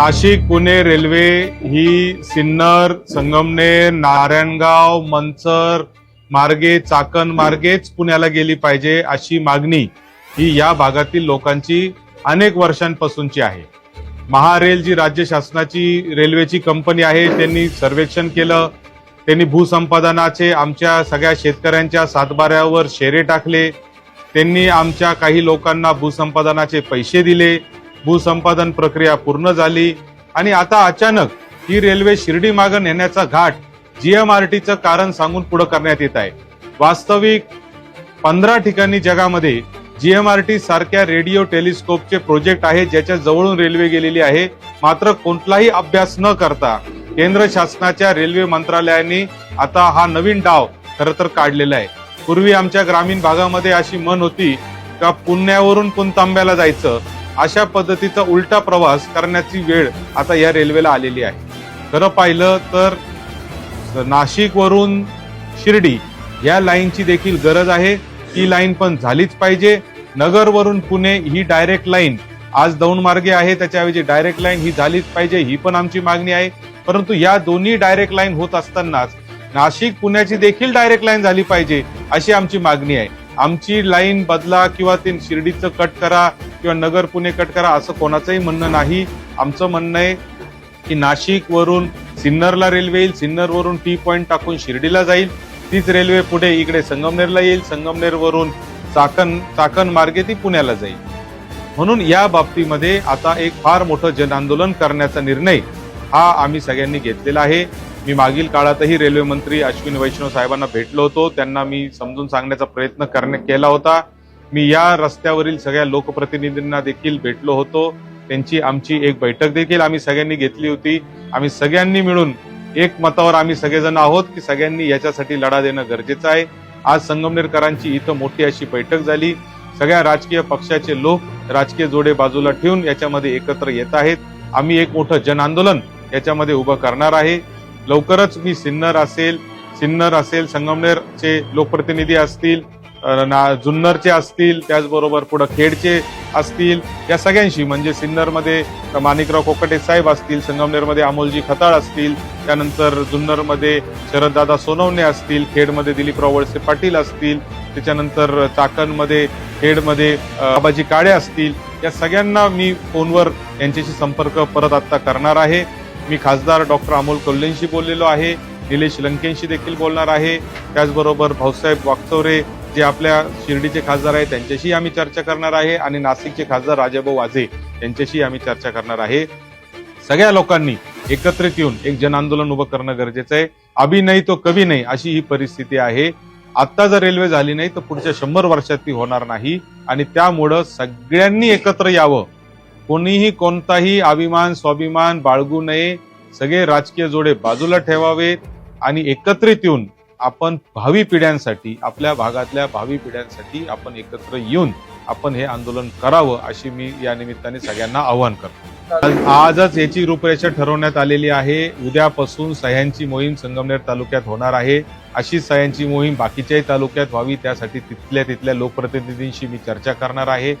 Nashik Pune railway ही सिन्नर संगमनेर नारायणगाव मंचर मार्गे चाकण मार्गेच पुण्याला गेली पाहिजे अशी मागणी ही या भागातील लोकांची अनेक वर्षांपासूनची आहे. महारेल जी राज्य शासनाची रेल्वेची कंपनी आहे त्यांनी सर्वेक्षण केलं. त्यांनी भूसंपादनाचे आमच्या सगळ्या शेतकऱ्यांच्या सातबाऱ्यावर शेरे टाकले. त्यांनी आमच्या काही लोकांना भूसंपादनाचे पैसे दिले. भूसंपादन प्रक्रिया पूर्ण झाली आणि आता अचानक ही रेल्वे शिर्डी मागं नेण्याचा घाट जीएमआरटीचं कारण सांगून पुढे करण्यात येत आहे. वास्तविक पंधरा ठिकाणी जगामध्ये जीएमआरटी सारख्या रेडिओ टेलिस्कोपचे प्रोजेक्ट आहे ज्याच्या जवळून रेल्वे गेलेली आहे. मात्र कोणताही अभ्यास न करता केंद्र शासनाच्या रेल्वे मंत्रालयाने आता हा नवीन डाव खरं तर काढलेला आहे. पूर्वी आमच्या ग्रामीण भागामध्ये अशी मन होती का पुण्यावरून पुणतांब्याला जायचं अशा पद्धतीचा उलटा प्रवास करण्याची वेळ आता या रेल्वेला आलेली आहे. खरं पाहिलं तर नाशिकवरून शिर्डी या लाईनची देखील गरज आहे. ती लाईन पण झालीच पाहिजे. नगरवरून पुणे ही डायरेक्ट लाईन आज दोन मार्गे आहे. त्याच्याऐवजी डायरेक्ट लाईन ही झालीच पाहिजे ही पण आमची मागणी आहे. परंतु या दोन्ही डायरेक्ट लाईन होत असतानाच नाशिक पुण्याची देखील डायरेक्ट लाईन झाली पाहिजे अशी आमची मागणी आहे. आमची लाईन बदला किंवा ते शिर्डीचं कट करा किंवा नगर पुणे कट करा असं कोणाचंही म्हणणं नाही. आमचं म्हणणं आहे की नाशिक वरून सिन्नरला रेल्वे येईल सिन्नर वरून टी पॉईंट टाकून शिर्डीला जाईल. तीच रेल्वे पुढे इकडे संगमनेरला येईल संगमनेर वरून चाकण चाकण मार्गे ती पुण्याला जाईल. म्हणून या बाबतीमध्ये आता एक फार मोठं जन आंदोलन करण्याचा निर्णय हा आम्ही सगळ्यांनी घेतलेला आहे. मी मागील काळातही रेल्वे मंत्री वैष्णव साहेबांना भेटलो होतो. त्यांना मी समजून सांगण्याचा प्रयत्न करणे केला होता. मी या रस्त्यावरील सगळ्या लोकप्रतिनिधींना देखील भेटलो होतो. त्यांची आमची एक बैठक देखील आम्ही सगळ्यांनी घेतली होती. आम्ही सगळ्यांनी मिळून एक मतावर आम्ही सगळेजण आहोत की सगळ्यांनी याच्यासाठी लढा देणं गरजेचं आहे. आज संगमनेरकरांची इथं मोठी अशी बैठक झाली. सगळ्या राजकीय पक्षाचे लोक राजकीय जोडे बाजूला ठेवून याच्यामध्ये एकत्र येत आहेत. आम्ही एक मोठं जन आंदोलन याच्यामध्ये उभं करणार आहे. लवकरच मी सिन्नर असेल सिन्नर असेल संगमनेरचे लोकप्रतिनिधी असतील ना- जुन्नरचे असतील त्याचबरोबर पुढं खेडचे असतील या सगळ्यांशी म्हणजे सिन्नरमध्ये माणिकराव कोकटे साहेब असतील संगमनेरमध्ये अमोलजी खताळ असतील त्यानंतर जुन्नरमध्ये शरददादा सोनवणे असतील खेडमध्ये दिलीपराव वळसे पाटील असतील त्याच्यानंतर चाकणमध्ये खेडमध्ये बाबाजी काळे असतील या सगळ्यांना मी फोनवर यांच्याशी संपर्क परत आत्ता करणार आहे. मी खासदार डॉक्टर अमोल कोल्हेंशी बोललेलो आहे. निलेश लंकेंशी देखील बोलणार आहे. त्याचबरोबर भाऊसाहेब वागचौरे जे आपल्या शिर्डीचे खासदार आहेत त्यांच्याशी आम्ही चर्चा करणार आहे आणि नाशिकचे खासदार राजाभाऊ वाझे यांच्याशी आम्ही चर्चा करणार आहे. सगळ्या लोकांनी एकत्रित येऊन एक जन आंदोलन उभं करणं गरजेचं आहे. अभि नाही तो कवी नाही अशी ही परिस्थिती आहे. आत्ता जर रेल्वे झाली नाही तर पुढच्या शंभर वर्षात ती होणार नाही आणि त्यामुळं सगळ्यांनी एकत्र यावं. कोणीही कोणताही अभिमान स्वाभिमान बाळगू नये सगळे राजकीय जोडे बाजूला ठेवावेत आणि एकत्रित येऊन आपण भावी पिढ्यांसाठी आपल्या भागातल्या भावी पिढ्यांसाठी आपण एकत्र येऊन आपण हे आंदोलन करावं अशी मी या निमित्ताने सगळ्यांना आवाहन करतो. आजच याची रूपरेषा ठरवण्यात आलेली आहे. उद्यापासून सह्यांची मोहीम संगमनेर तालुक्यात होणार आहे. अशी सह्यांची मोहीम बाकीच्याही तालुक्यात व्हावी त्यासाठी तिथल्या तिथल्या लोकप्रतिनिधींशी मी चर्चा करणार आहे.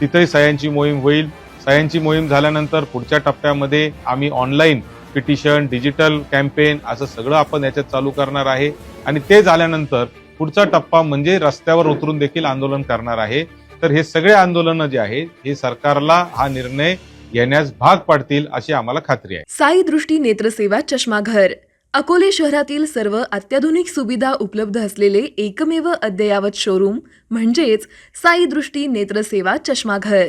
तिथेही सह्यांची मोहीम होईल. सह्यांची मोहीम झाल्यानंतर पुढच्या टप्प्यामध्ये आम्ही ऑनलाईन पिटिशन डिजिटल कॅम्पेन असं सगळं आपण याच्यात चालू करणार आहे. आणि ते झाल्यानंतर पुढचा टप्पा म्हणजे रस्त्यावर उतरून देखील आंदोलन करणार आहे. तर हे सगळे आंदोलनं जे आहेत हे सरकारला हा निर्णय घेण्यास भाग पाडतील अशी आम्हाला खात्री आहे. साई दृष्टी नेत्रसेवा चष्माघर. अकोले शहरातील सर्व अत्याधुनिक सुविधा उपलब्ध असलेले एकमेव अद्ययावत शोरूम म्हणजेच साई दृष्टी नेत्रसेवा चष्माघर.